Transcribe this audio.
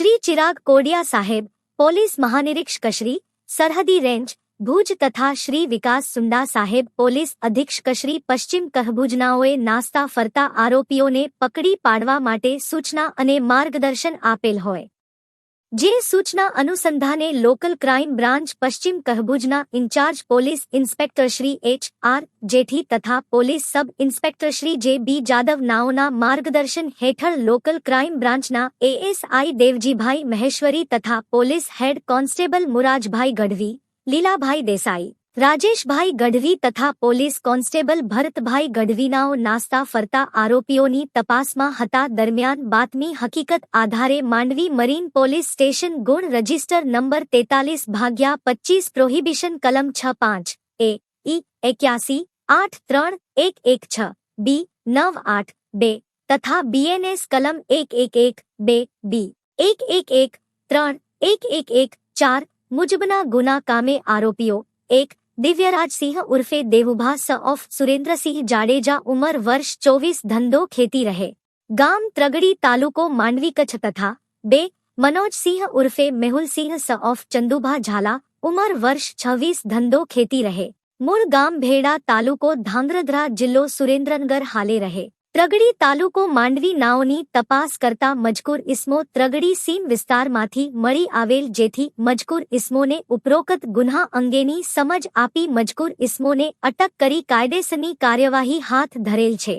શ્રી ચિરાગ કોડિયા સાહેબ, પોલીસ મહાનિરીક્ષકશ્રી સરહદી રેન્જ, ભુજ તથા શ્રી વિકાસ સુંડા સાહેબ, પોલીસ અધિક્ષકશ્રી પશ્ચિમ કહભુજનાઓએ નાસ્તા ફરતા આરોપીઓને પકડી પાડવા માટે સૂચના અને માર્ગદર્શન આપેલ હોય. જે સૂચના અનુસંધાને લોકલ ક્રાઇમ બ્રાન્ચ પશ્ચિમ કચ્છભુજના in-charge police inspector Shri H R Jethi તથા પોલીસ સબ ઇન્સ્પેક્ટર શ્રી જે બી જાદવ નાઓના માર્ગદર્શન હેઠળ લોકલ ક્રાઇમ બ્રાન્ચના એએસઆઈ દેવજીભાઈ મહેશ્વરી તથા police head constable Murajbhai Gadhvi Lilabhai Desai Rajeshbhai Gadhvi તથા પોલીસ કોન્સ્ટેબલ ભરતભાઈ ગઢવીનાઓ નાસ્તા ફરતા આરોપીઓની તપાસમાં હતા દરમિયાન બાતમી હકીકત આધારે માંડવી મરીન પોલીસ સ્ટેશન ગુણ રજિસ્ટર નંબર તેતાલીસ ભાગ્યા પચીસ પ્રોહિબિશન કલમ છ પાંચ એ ઈ એક્યાસી આઠ ત્રણ એક એક છ બી નવ આઠ બે તથા બીએનએસ કલમ એક એક એક બે બી એક એક એક ત્રણ એક એક એક ચાર મુજબના ગુના કામે આરોપીઓ એક दिव्यराज सिंह उर्फे देवुभा स ऑफ़ सुरेंद्र सिंह जाडेजा उम्र वर्ष 24 धंधो खेती रहे। गाँव त्रगड़ी तालुको मांडवी कच्छ तथा बे, मनोज सिंह उर्फे मेहुल सिंह स ऑफ़ चंदुभा झाला उम्र वर्ष 26 धंधो खेती रहे। मूल गाँव भेड़ा तालुको धांग्रध्रा जिलो सुरेंद्रनगर हाले रहे। ત્રગડી તાલુકો માંડવી નાઓની તપાસ કરતા મજકૂર ઇસ્મો ત્રગડી સીમ વિસ્તારમાંથી મળી આવેલ જેથી મજકૂર ઇસ્મોને ઉપરોક્ત ગુન્હા અંગેની સમજ આપી મજકૂર ઇસ્મોને અટક કરી કાયદેસરની કાર્યવાહી હાથ ધરેલ છે.